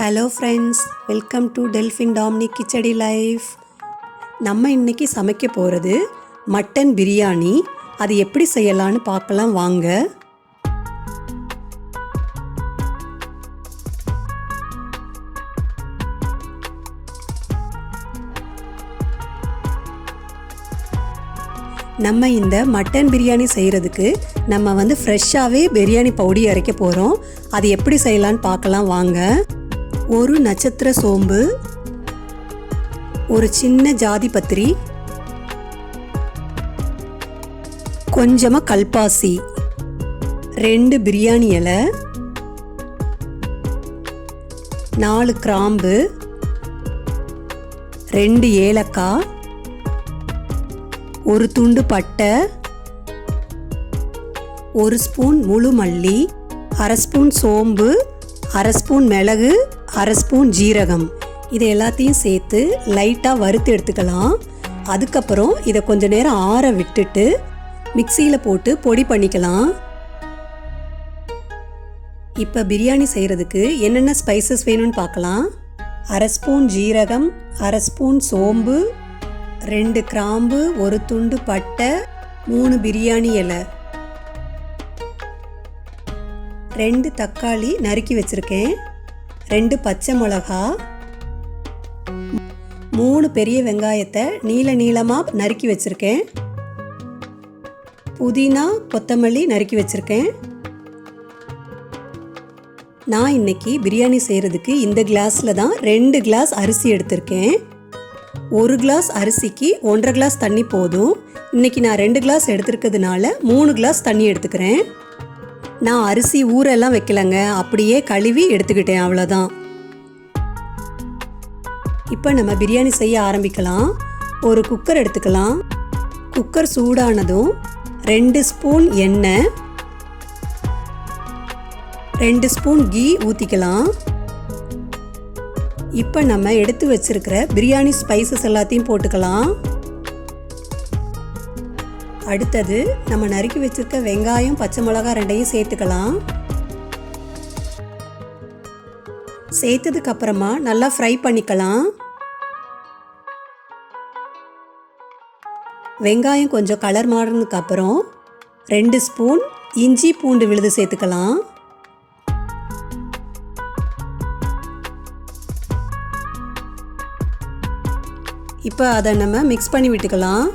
Hello friends welcome to Delphin டாம்னி khichdi life நம்ம இன்னைக்கு சமைக்க போகிறது மட்டன் பிரியாணி. அது எப்படி செய்யலான்னு பார்க்கலாம் வாங்க. நம்ம இந்த மட்டன் பிரியாணி செய்கிறதுக்கு நம்ம வந்து ஃப்ரெஷ்ஷாகவே பிரியாணி பவுடி அரைக்க போகிறோம் அது எப்படி செய்யலான்னு பார்க்கலாம் வாங்க. ஒரு நட்சத்திர சோம்பு ஒரு சின்ன ஜாதி பத்திரி கொஞ்சமாக கல்பாசி ரெண்டு பிரியாணி இலை நாலு கிராம்பு ரெண்டு ஏலக்காய் ஒரு துண்டு பட்டை ஒரு ஸ்பூன் முழு மல்லி அரை ஸ்பூன் சோம்பு அரை ஸ்பூன் மிளகு அரை ஸ்பூன் ஜீரகம். இது எல்லாத்தையும் சேர்த்து லைட்டாக வறுத்து எடுத்துக்கலாம். அதுக்கப்புறம் இதை கொஞ்ச நேரம் ஆற விட்டுட்டு மிக்சியில் போட்டு பொடி பண்ணிக்கலாம். இப்போ பிரியாணி செய்கிறதுக்கு என்னென்ன ஸ்பைசஸ் வேணும்னு பார்க்கலாம். அரை ஸ்பூன் ஜீரகம் அரை ஸ்பூன் சோம்பு ரெண்டு கிராம்பு ஒரு துண்டு பட்டை மூணு பிரியாணி இலை. ரெண்டு தக்காளி நறுக்கி வச்சுருக்கேன். ரெண்டு பச்சை மிளகா மூணு பெரிய வெங்காயத்தை நீள நீளமாக நறுக்கி வச்சுருக்கேன். புதினா கொத்தமல்லி நறுக்கி வச்சுருக்கேன். நான் இன்னைக்கு பிரியாணி செய்கிறதுக்கு இந்த கிளாஸில் தான் ரெண்டு கிளாஸ் அரிசி எடுத்திருக்கேன். ஒரு கிளாஸ் அரிசிக்கு ஒன்றரை கிளாஸ் தண்ணி போதும். இன்றைக்கி நான் ரெண்டு கிளாஸ் எடுத்துருக்கிறதுனால மூணு கிளாஸ் தண்ணி எடுத்துக்கிறேன். நான் அரிசி ஊரெல்லாம் வைக்கலங்க. அப்படியே கழுவி எடுத்துக்கிட்டேன் அவ்வளோதான் இப்போ நம்ம பிரியாணி செய்ய ஆரம்பிக்கலாம். ஒரு குக்கர் எடுத்துக்கலாம். குக்கர் சூடானதும் ரெண்டு ஸ்பூன் எண்ணெய் ரெண்டு ஸ்பூன் கீ ஊற்றிக்கலாம் இப்போ நம்ம எடுத்து வச்சுருக்கிற பிரியாணி ஸ்பைசஸ் எல்லாத்தையும் போட்டுக்கலாம். அடுத்தது நம்ம நறுக்கி வச்சிருக்க வெங்காயம் பச்சை மிளகாய் ரெண்டையும் சேர்த்துக்கலாம். சேர்த்ததுக்கு அப்புறமா நல்லா ஃப்ரை பண்ணிக்கலாம். வெங்காயம் கொஞ்சம் கலர் மாறினதுக்கு அப்புறம் ரெண்டு ஸ்பூன் இஞ்சி பூண்டு விழுது சேர்த்துக்கலாம். இப்போ அதை நம்ம மிக்ஸ் பண்ணி விட்டுக்கலாம்.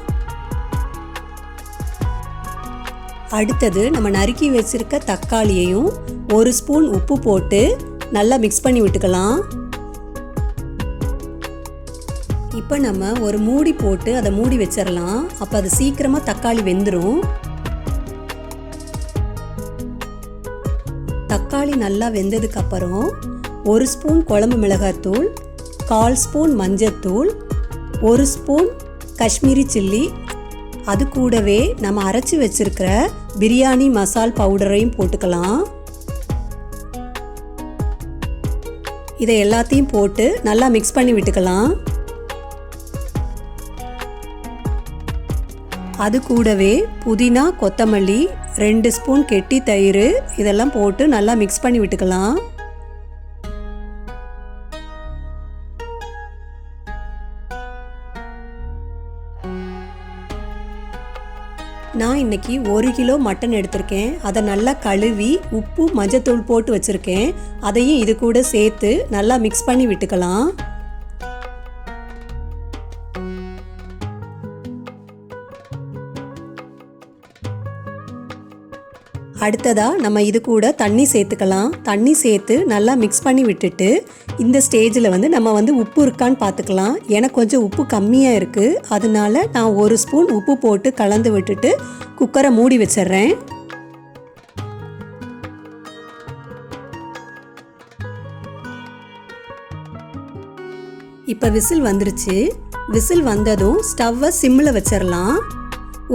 அடுத்தது நம்ம நறுக்கி வச்சிருக்க தக்காளியையும் ஒரு ஸ்பூன் உப்பு போட்டு நல்லா மிக்ஸ் பண்ணி விட்டுக்கலாம். இப்போ நம்ம ஒரு மூடி போட்டு அதை மூடி வச்சிடலாம் அப்போ அது சீக்கிரமாக தக்காளி வெந்துடும் தக்காளி நல்லா வெந்ததுக்கப்புறம் ஒரு ஸ்பூன் குழம்பு மிளகாத்தூள் கால் ஸ்பூன் மஞ்சத்தூள் ஒரு ஸ்பூன் காஷ்மீரி சில்லி. அது கூடவே நம்ம அரைச்சி வச்சிருக்கிற பிரியாணி மசால் பவுடரையும் போட்டுக்கலாம். இதை எல்லாத்தையும் போட்டு நல்லா மிக்ஸ் பண்ணி விட்டுக்கலாம். அது கூடவே புதினா கொத்தமல்லி ரெண்டு ஸ்பூன் கெட்டி தயிர் இதெல்லாம் போட்டு நல்லா மிக்ஸ் பண்ணி விட்டுக்கலாம். நான் இன்னைக்கு ஒரு கிலோ மட்டன் எடுத்திருக்கேன். அதை நல்லா கழுவி உப்பு மஞ்சத்தூள் போட்டு வச்சுருக்கேன். அதையும் இது கூட சேர்த்து நல்லா மிக்ஸ் பண்ணி விட்டுக்கலாம். அடுத்ததாக நம்ம இது கூட தண்ணி சேர்த்துக்கலாம். தண்ணி சேர்த்து நல்லா மிக்ஸ் பண்ணி விட்டுட்டு இந்த ஸ்டேஜில் வந்து நம்ம வந்து உப்பு இருக்கான்னு பார்த்துக்கலாம் எனக்கு கொஞ்சம் உப்பு கம்மியாக இருக்குது அதனால நான் ஒரு ஸ்பூன் உப்பு போட்டு கலந்து விட்டுட்டு குக்கரை மூடி வச்சிடுறேன். இப்போ விசில் வந்துருச்சு. விசில் வந்ததும் ஸ்டவ்வை சிம்மில் வச்சிடலாம்.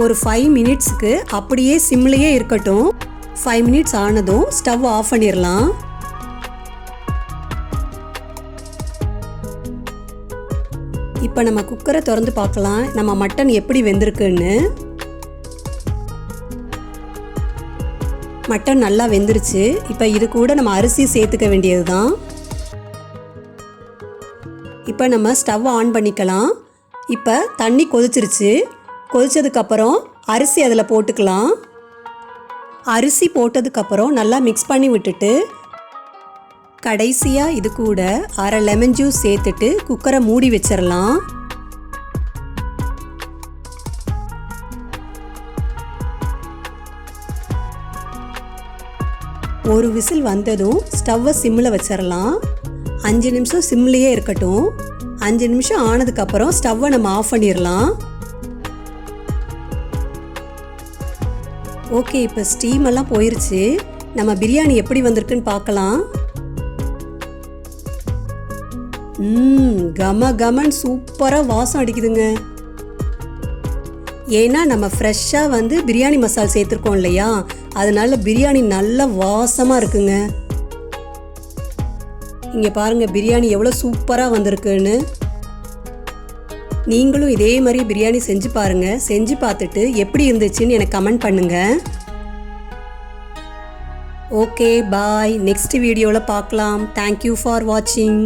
ஒரு ஃபைவ் மினிட்ஸ்க்கு அப்படியே சிம்லேயே இருக்கட்டும். ஃபைவ் மினிட்ஸ் ஆனதும் ஸ்டவ் ஆஃப் பண்ணிடலாம் இப்போ நம்ம குக்கரை திறந்து பார்க்கலாம். நம்ம மட்டன் எப்படி வெந்திருக்குன்னு. மட்டன் நல்லா வெந்துருச்சு. இப்போ இது கூட நம்ம அரிசி சேர்த்துக்க வேண்டியது தான் இப்போ நம்ம ஸ்டவ் ஆன் பண்ணிக்கலாம். இப்போ தண்ணி கொதிச்சிருச்சு. கொதிச்சதுக்கப்புறம் அரிசி அதில் போட்டுக்கலாம். அரிசி போட்டதுக்கப்புறம் நல்லா மிக்ஸ் பண்ணி விட்டுட்டு கடைசியாக இது கூட அரை லெமன் ஜூஸ் சேர்த்துட்டு குக்கரை மூடி வச்சிடலாம் ஒரு விசில் வந்ததும் ஸ்டவ்வை சிம்மில் வச்சிடலாம் அஞ்சு நிமிஷம் சிம்லேயே இருக்கட்டும். அஞ்சு நிமிஷம் ஆனதுக்கப்புறம் ஸ்டவ்வை நம்ம ஆஃப் பண்ணிடலாம் ஓகே இப்போ ஸ்டீம் எல்லாம் போயிருச்சு. நம்ம பிரியாணி எப்படி வந்திருக்குன்னு பார்க்கலாம். ம் கம கமன் சூப்பராக வாசம் அடிக்குதுங்க. ஏன்னா நம்ம ஃப்ரெஷ்ஷாக வந்து பிரியாணி மசால் சேர்த்துருக்கோம் இல்லையா? அதனால பிரியாணி நல்ல வாசமாக இருக்குங்க. இங்கே பாருங்கள் பிரியாணி எவ்வளோ சூப்பராக வந்திருக்குன்னு. நீங்களும் இதே மாதிரி பிரியாணி செஞ்சு பாருங்க. செஞ்சு பார்த்துட்டு எப்படி இருந்துச்சுன்னு எனக்கு கமெண்ட் பண்ணுங்க. Okay bye. நெக்ஸ்ட் வீடியோவில் பார்க்கலாம். தேங்க்யூ ஃபார் வாட்சிங்